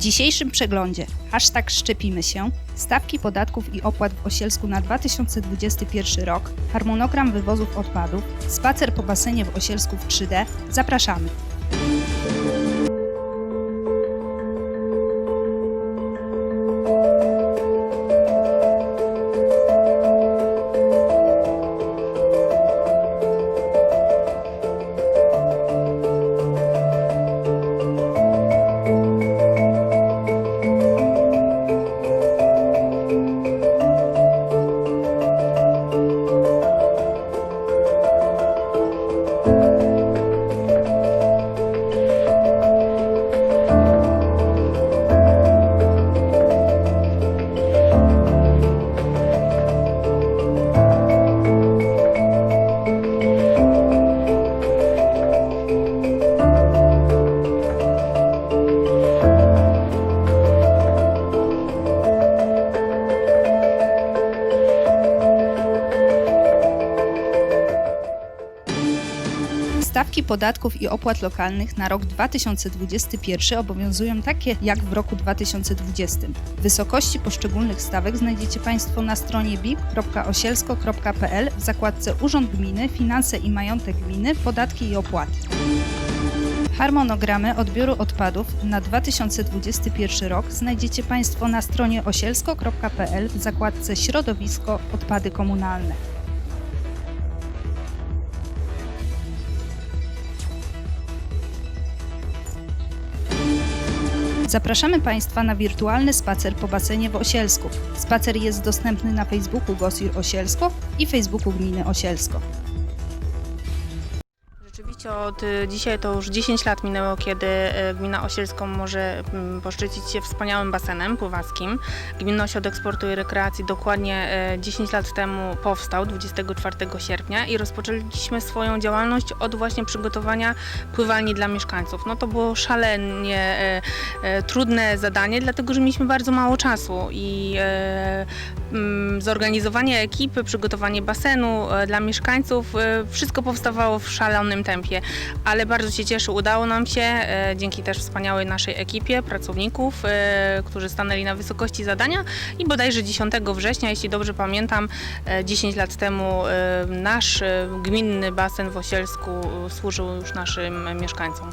dzisiejszym przeglądzie hashtag szczepimy się, stawki podatków i opłat w Osielsku na 2021 rok, harmonogram wywozów odpadów, spacer po basenie w Osielsku w 3D. Zapraszamy! Stawki podatków i opłat lokalnych na rok 2021 obowiązują takie jak w roku 2020. Wysokości poszczególnych stawek znajdziecie Państwo na stronie bip.osielsko.pl w zakładce Urząd Gminy, Finanse i Majątek Gminy, Podatki i Opłaty. Harmonogramy odbioru odpadów na 2021 rok znajdziecie Państwo na stronie osielsko.pl w zakładce Środowisko Odpady Komunalne. Zapraszamy Państwa na wirtualny spacer po basenie w Osielsku. Spacer jest dostępny na Facebooku Gosir Osielsko i Facebooku Gminy Osielsko. Rzeczywiście od y, dzisiaj to już 10 lat minęło, kiedy y, gmina Osielską może mm, poszczycić się wspaniałym basenem pływackim. Gminny Ośrodek Sportu i Rekreacji dokładnie y, 10 lat temu powstał, 24 sierpnia i rozpoczęliśmy swoją działalność od właśnie przygotowania pływalni dla mieszkańców. No to było szalenie y, y, trudne zadanie, dlatego że mieliśmy bardzo mało czasu i y, mm, zorganizowanie ekipy, przygotowanie basenu dla mieszkańców, wszystko powstawało w szalonym tempie, ale bardzo się cieszę, udało nam się, e, dzięki też wspaniałej naszej ekipie pracowników, e, którzy stanęli na wysokości zadania i bodajże 10 września, jeśli dobrze pamiętam, e, 10 lat temu e, nasz e, gminny basen w Osielsku e, służył już naszym mieszkańcom.